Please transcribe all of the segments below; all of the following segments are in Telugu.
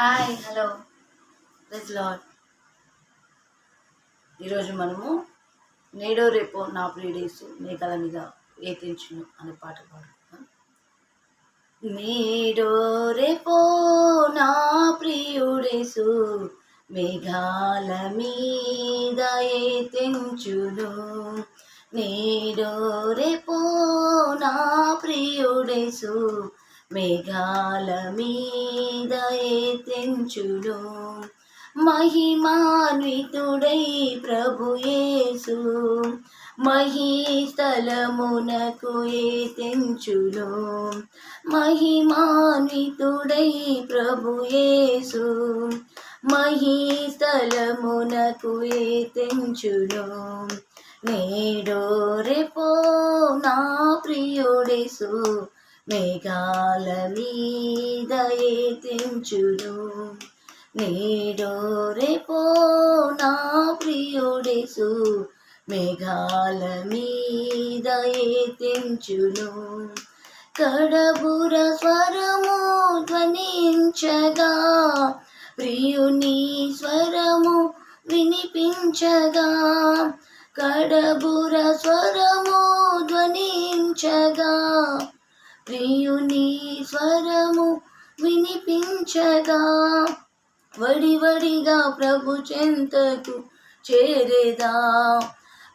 హాయ్ హలో ప్లీజ్ లాడ్ ఈరోజు మనము నేడో రేపో నా ప్రీడేస్ మేఘాల మీద ఏతించును అనే పాట పాడుతున్నాం నేడో రేపో నా ప్రియుడేసు మేఘాల మీద ఏతించును. నేడో రేపో నా ప్రియుడేసు మేఘాల మీద తెంచుడు మహిమాన్వితుడై ప్రభుయేసు మహీస్థలమునకు తెంచుడు మహిమాన్వితుడై ప్రభుయేసు మహీస్థలమునకు తెంచుడు నేడో రేపో నా ప్రియుడేసు. మేఘాల మీద ఏతించును నేడో రేపో నా ప్రియుడేసు మేఘాల మీద ఏతించును కడబుర స్వరము ధ్వనించగా ప్రియుని స్వరము వినిపించగా కడబుర స్వరము ప్రియుని స్వరము వినిపించగా వడివడిగా ప్రభు చెంతకు చేరేదా?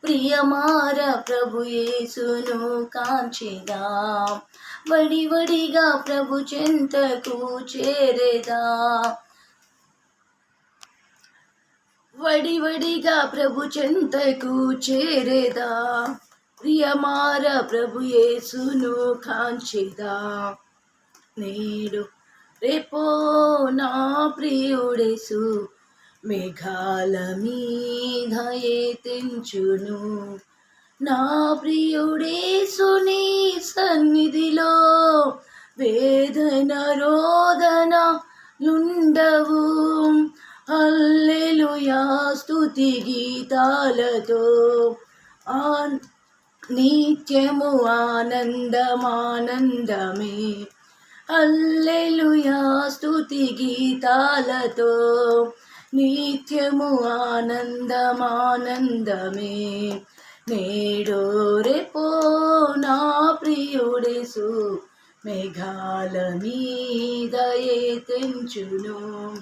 ప్రియమార ప్రభు యేసును కాంచేదా? వడివడిగా ప్రభు చెంతకు చేరేదా? వడివడిగా ప్రభు చెంతకు చేరేదా? ప్రియమార ప్రభు యేసును కాంచేదా. నేడు రేపో నా ప్రియుడేసు మేఘాల మీద తెంచును. నా ప్రియుడేసుని సన్నిధిలో వేదన రోదన లుండవు. అల్లెలుయా స్తుతి గీతాలతో ఆ నిత్యము ఆనందమానందమే. అల్లెలుయా స్తుతి గీతాలతో. నిత్యము ఆనందమానందమే. నేడో రేపో నా ప్రియుడేసు. మేఘాల మీదయే తెంచును.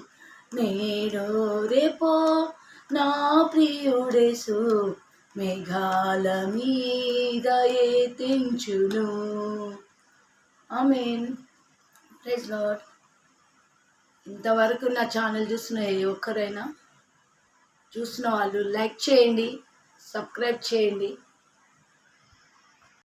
నేడో రేపో నా ప్రియుడేసు. మేఘాల మీద తెంచును ఆమెన్. ప్రైజ్ లాడ్ ఇంతవరకు నా ఛానల్ చూసిన ఏ ఒక్కరైనా చూసిన వాళ్ళు లైక్ చేయండి సబ్స్క్రైబ్ చేయండి.